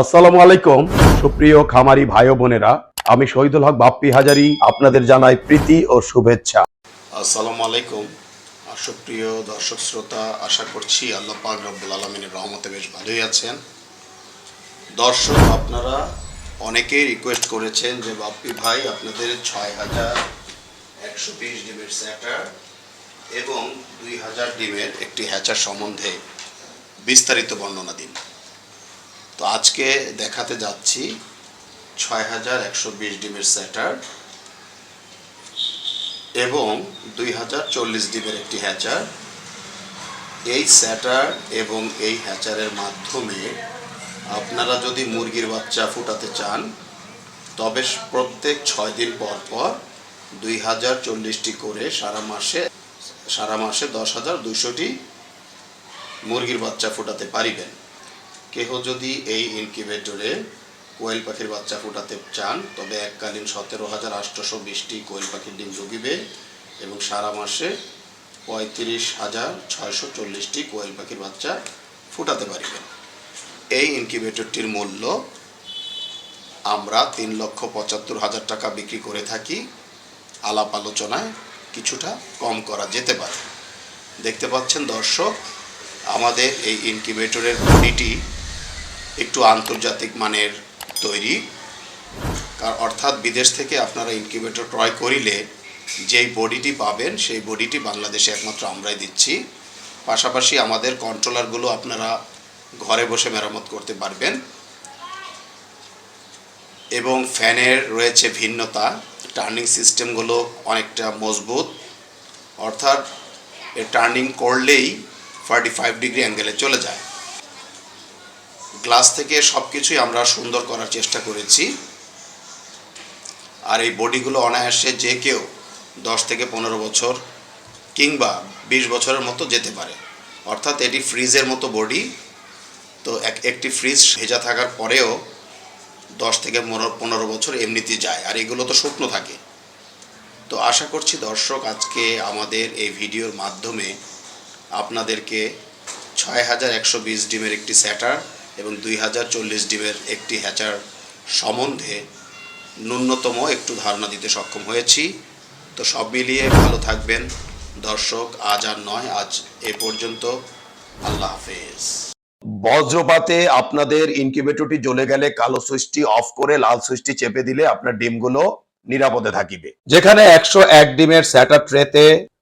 আসসালামু আলাইকুম। সুপ্রিয় খামারি ভাই বোনেরা, আমি শহীদুল হক বাপ্পি হাজারি, আপনাদের জানাই প্রীতি ও শুভেচ্ছা। আসসালামু আলাইকুম। সুপ্রিয় দর্শক শ্রোতা, আশা করছি আল্লাহ পাক রব্বুল আলমিনের রহমতে বেশ ভালোই আছেন। দর্শক, আপনারা অনেকেই রিকোয়েস্ট করেছেন যে, বাপ্পি ভাই, আপনাদের ছয় হাজার একশো বিশ ডিমের স্যাটার এবং দুই হাজার ডিমের একটি হ্যাচার সম্বন্ধে বিস্তারিত বর্ণনা দিন। তো আজকে দেখাতে যাচ্ছি ছয় হাজার একশো বিশ ডিমের স্যাটার এবং দুই হাজার চল্লিশ ডিমের একটি হ্যাচার। এই স্যাটার এবং এই হ্যাচারের মাধ্যমে আপনারা যদি মুরগির বাচ্চা ফুটাতে চান, তবে প্রত্যেক ছয় দিন পর পর দুই হাজার চল্লিশটি করে সারা মাসে সারা মাসে দশ হাজার দুশোটি মুরগির বাচ্চা ফুটাতে পারিবেন। কেহ যদি এই ইনকিউবেটরে কোয়েল পাখির বাচ্চা ফুটাতে চান, তবে এককালীন সতেরো হাজার আটশোশো বিশটি কোয়েল পাখির ডিম জুগিবে এবং সারা মাসে পঁয়ত্রিশ হাজার ছয়শো চল্লিশটি কোয়েল পাখির বাচ্চা ফুটাতে পারিবেন এই ইনকিউবেটরটির মূল্য আমরা তিন লক্ষ পঁচাত্তর হাজার টাকা বিক্রি করে থাকি। আলাপ আলোচনায় কিছুটা কম করা যেতে পারে। দেখতে পাচ্ছেন দর্শক, আমাদের এই ইনকিউবেটরের বডিটি একটু আন্তর্জাতিক মানের তৈরি। অর্থাৎ বিদেশ থেকে আপনারা ইনকিউবেটর ক্রয় করিলে যেই বডিটি পাবেন, সেই বডিটি বাংলাদেশে একমাত্র আমরাই দিচ্ছি। পাশাপাশি আমাদের কন্ট্রোলারগুলো আপনারা ঘরে বসে মেরামত করতে পারবেন। এবং ফ্যানের রয়েছে ভিন্নতা টার্নিং সিস্টেমগুলো অনেকটা মজবুত। অর্থাৎ এ টার্নিং করলেই ফর্টি ফাইভ ডিগ্রি অ্যাঙ্গেলে চলে যায়। গ্লাস থেকে সব কিছুই আমরা সুন্দর করার চেষ্টা করেছি। আর এই বডিগুলো অনায়াসে যে কেউ দশ থেকে পনেরো বছর কিংবা বিশ বছরের মতো যেতে পারে। অর্থাৎ এটি ফ্রিজের মতো বডি। তো এক, একটি ফ্রিজ ভেজা থাকার পরেও দশ থেকে পনেরো- বছর এমনিতে যায়। আর এগুলো তো শুকনো থাকে। তো আশা করছি দর্শক, আজকে আমাদের এই ভিডিওর মাধ্যমে আপনাদেরকে ছয় হাজার একশো বিশ ডিমের একটি স্যাটার এবং দুই হাজার চল্লিশ ডিমের একটি হ্যাচার সম্বন্ধে ন্যূনতম একটু ধারণা দিতে সক্ষম হয়েছি। তো সব মিলিয়ে ভালো থাকবেন। দর্শক আজ আর নয় আজ এ পর্যন্ত। আল্লাহ হাফেজ। বজ্রপাতে আপনাদের ইনকিউবেটরটি জ্বলে গেলে কালো সুইচটি অফ করে লাল সুইচটি চেপে দিলে আপনার ডিমগুলো নিরাপদে থাকিবে। যেখানে একশো এক ডিমের স্যাটার ট্রেতে